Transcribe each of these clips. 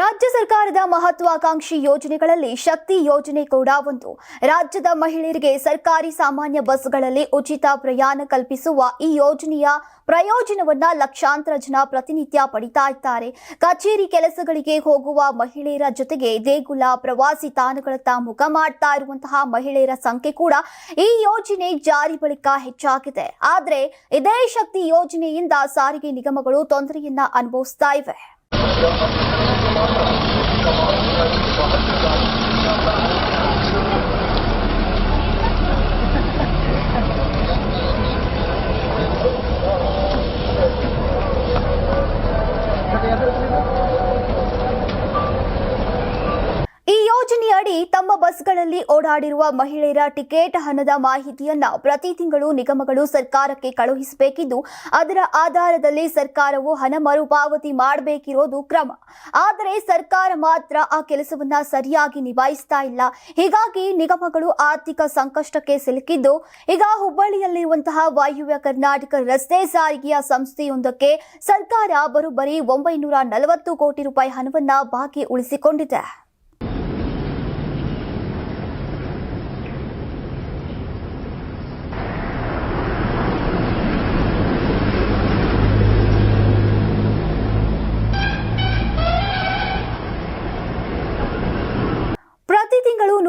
ರಾಜ್ಯ ಸರ್ಕಾರದ ಮಹತ್ವಾಕಾಂಕ್ಷಿ ಯೋಜನೆಗಳಲ್ಲಿ ಶಕ್ತಿ ಯೋಜನೆ ಕೂಡ ಒಂದು. ರಾಜ್ಯದ ಮಹಿಳೆಯರಿಗೆ ಸರ್ಕಾರಿ ಸಾಮಾನ್ಯ ಬಸ್ಗಳಲ್ಲಿ ಉಚಿತ ಪ್ರಯಾಣ ಕಲ್ಪಿಸುವ ಈ ಯೋಜನೆಯ ಪ್ರಯೋಜನವನ್ನ ಲಕ್ಷಾಂತರ ಜನ ಪ್ರತಿನಿತ್ಯ ಪಡಿತಾ ಇದ್ದಾರೆ. ಕಚೇರಿ ಕೆಲಸಗಳಿಗೆ ಹೋಗುವ ಮಹಿಳೆಯರ ಜೊತೆಗೆ ದೇಗುಲ, ಪ್ರವಾಸಿ ತಾಣಗಳತ್ತ ಮುಖ ಮಾಡ್ತಾ ಇರುವಂತಹ ಮಹಿಳೆಯರ ಸಂಖ್ಯೆ ಕೂಡ ಈ ಯೋಜನೆ ಜಾರಿ ಬಳಿಕ ಹೆಚ್ಚಾಗಿದೆ. ಆದರೆ ಇದೇ ಶಕ್ತಿ ಯೋಜನೆಯಿಂದ ಸಾರಿಗೆ ನಿಗಮಗಳು ತೊಂದರೆಯನ್ನ ಅನುಭವಿಸ್ತಾ ಇವೆ. 何? ಯೋಜನೆಯಡಿ ತಮ್ಮ ಬಸ್ಗಳಲ್ಲಿ ಓಡಾಡಿರುವ ಮಹಿಳೆಯರ ಟಿಕೆಟ್ ಹಣದ ಮಾಹಿತಿಯನ್ನ ಪ್ರತಿ ತಿಂಗಳು ನಿಗಮಗಳು ಸರ್ಕಾರಕ್ಕೆ ಕಳುಹಿಸಬೇಕಿದ್ದು, ಅದರ ಆಧಾರದಲ್ಲಿ ಸರ್ಕಾರವು ಹಣ ಮರುಪಾವತಿ ಮಾಡಬೇಕಿರೋದು ಕ್ರಮ. ಆದರೆ ಸರ್ಕಾರ ಮಾತ್ರ ಆ ಕೆಲಸವನ್ನ ಸರಿಯಾಗಿ ನಿಭಾಯಿಸ್ತಾ ಇಲ್ಲ. ಹೀಗಾಗಿ ನಿಗಮಗಳು ಆರ್ಥಿಕ ಸಂಕಷ್ಟಕ್ಕೆ ಸಿಲುಕಿದ್ದು, ಈಗ ಹುಬ್ಬಳ್ಳಿಯಲ್ಲಿರುವಂತಹ ವಾಯುವ್ಯ ಕರ್ನಾಟಕ ರಸ್ತೆ ಸಾರಿಗೆಯ ಸಂಸ್ಥೆಯೊಂದಕ್ಕೆ ಸರ್ಕಾರ ಬರೋಬ್ಬರಿ ಒಂಬೈನೂರ ನಲವತ್ತು ಕೋಟಿ ರೂಪಾಯಿ ಹಣವನ್ನ ಬಾಕಿ ಉಳಿಸಿಕೊಂಡಿದೆ.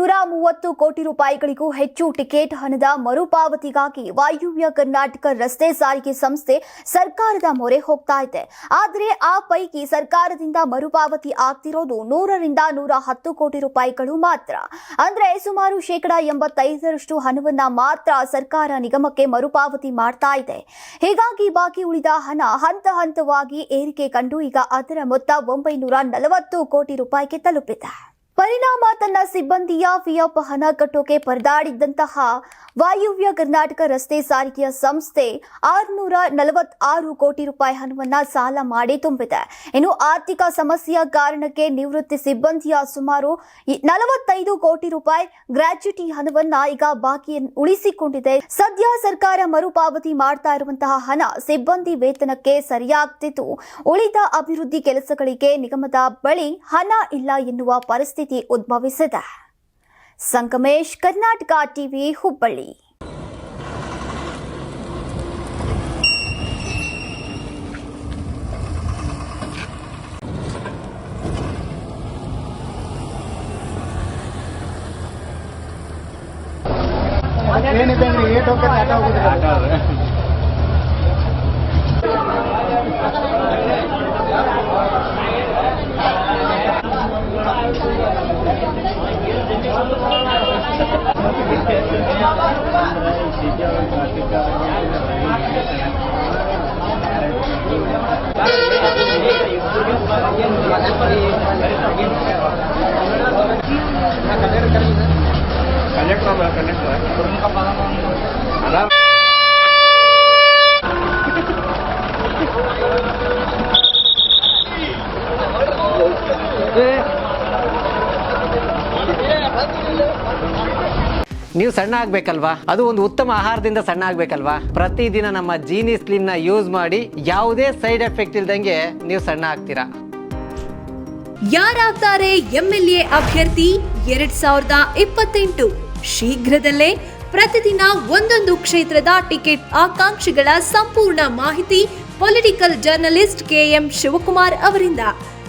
ನೂರ ಮೂವತ್ತು ಕೋಟಿ ರೂಪಾಯಿಗಳಿಗೂ ಹೆಚ್ಚು ಟಿಕೆಟ್ ಹಣದ ಮರುಪಾವತಿಗಾಗಿ ವಾಯುವ್ಯ ಕರ್ನಾಟಕ ರಸ್ತೆ ಸಾರಿಗೆ ಸಂಸ್ಥೆ ಸರ್ಕಾರದ ಮೊರೆ ಹೋಗ್ತಾ ಇದೆ. ಆದರೆ ಆ ಪೈಕಿ ಸರ್ಕಾರದಿಂದ ಮರುಪಾವತಿ ಆಗ್ತಿರೋದು ನೂರರಿಂದ ನೂರ ಹತ್ತು ಕೋಟಿ ರೂಪಾಯಿಗಳು ಮಾತ್ರ. ಅಂದ್ರೆ ಸುಮಾರು ಶೇಕಡ ಎಂಬತ್ತೈದರಷ್ಟು ಹಣವನ್ನ ಮಾತ್ರ ಸರ್ಕಾರ ನಿಗಮಕ್ಕೆ ಮರುಪಾವತಿ ಮಾಡ್ತಾ ಇದೆ. ಹೀಗಾಗಿ ಬಾಕಿ ಉಳಿದ ಹಣ ಹಂತ ಹಂತವಾಗಿ ಏರಿಕೆ ಕಂಡು ಈಗ ಅದರ ಮೊತ್ತ ಒಂಬೈನೂರ ನಲವತ್ತು ಕೋಟಿ ರೂಪಾಯಿಗೆ ತಲುಪಿದೆ. ಪರಿಣಾಮ ತನ್ನ ಸಿಬ್ಬಂದಿಯ ಪಿಎಫ್ ಹಣ ಕಟ್ಟೋಕೆ ಪರದಾಡಿದ್ದಂತಹ ವಾಯುವ್ಯ ಕರ್ನಾಟಕ ರಸ್ತೆ ಸಾರಿಗೆಯ ಸಂಸ್ಥೆ ಆರುನೂರ ನಲವತ್ತಾರು ಕೋಟಿ ರೂಪಾಯಿ ಹಣವನ್ನ ಸಾಲ ಮಾಡಿ ತುಂಬಿದೆ. ಇನ್ನು ಆರ್ಥಿಕ ಸಮಸ್ಯೆಯ ಕಾರಣಕ್ಕೆ ನಿವೃತ್ತಿ ಸಿಬ್ಬಂದಿಯ ಸುಮಾರು ನಲವತ್ತೈದು ಕೋಟಿ ರೂಪಾಯಿ ಗ್ರಾಚ್ಯುಟಿ ಹಣವನ್ನ ಈಗ ಬಾಕಿ ಉಳಿಸಿಕೊಂಡಿದೆ. ಸದ್ಯ ಸರ್ಕಾರ ಮರುಪಾವತಿ ಮಾಡ್ತಾ ಇರುವಂತಹ ಹಣ ಸಿಬ್ಬಂದಿ ವೇತನಕ್ಕೆ ಸರಿಯಾಗ್ತಿದ್ದು ಉಳಿದ ಅಭಿವೃದ್ಧಿ ಕೆಲಸಗಳಿಗೆ ನಿಗಮದ ಬಳಿ ಹಣ ಇಲ್ಲ ಎನ್ನುವ ಪರಿಸ್ಥಿತಿ ಉದ್ಭವಿಸಿದೆ ಸಂಗಮೇಶ್ ಕರ್ನಾಟಕ ಟಿವಿ ಹುಬ್ಬಳ್ಳಿ ಏನಿದ್ದಂಗ್ರಿ ಏಟ್ ಹೋಗ್ತಾರೆ ಆಟ Kalian kenapa kalian kenapa? Bermuka palang. Alam. ನೀವು ಸಣ್ಣ ಆಗ್ಬೇಕಲ್ವಾ? ಅದು ಒಂದು ಉತ್ತಮ ಆಹಾರದಿಂದ ಸಣ್ಣ ಆಗ್ಬೇಕಲ್ವಾ? ಪ್ರತಿದಿನ ನಮ್ಮ ಜೀನಿ ಸ್ಲಿಮ್ನ ಯೂಸ್ ಮಾಡಿ ಯಾವುದೇ ಸೈಡ್ ಎಫೆಕ್ಟ್ ಇಲ್ದಂಗೆ ನೀವು ಸಣ್ಣ ಆಗ್ತೀರಾ? ಯಾರಾಗ್ತಾರೆ ಎಂಎಲ್ಎ ಅಭ್ಯರ್ಥಿ ಎರಡ್ ಸಾವಿರದ ಇಪ್ಪತ್ತೆಂಟು. ಶೀಘ್ರದಲ್ಲೇ ಪ್ರತಿದಿನ ಒಂದೊಂದು ಕ್ಷೇತ್ರದ ಟಿಕೆಟ್ ಆಕಾಂಕ್ಷಿಗಳ ಸಂಪೂರ್ಣ ಮಾಹಿತಿ ಪೊಲಿಟಿಕಲ್ ಜರ್ನಲಿಸ್ಟ್ ಕೆಎಂ ಶಿವಕುಮಾರ್ ಅವರಿಂದ.